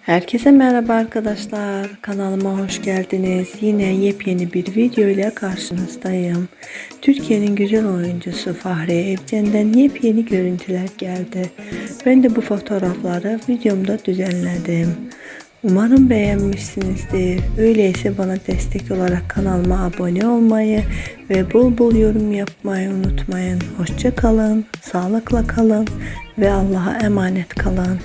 Herkese merhaba arkadaşlar. Kanalıma hoş geldiniz. Yine yepyeni bir video ile karşınızdayım. Türkiye'nin güzel oyuncusu Fahriye Evcen'den yepyeni görüntüler geldi. Ben de bu fotoğrafları videomda düzenledim. Umarım beğenmişsinizdir. Öyleyse bana destek olarak kanalıma abone olmayı ve bol bol yorum yapmayı unutmayın. Hoşça kalın, sağlıkla kalın ve Allah'a emanet kalın.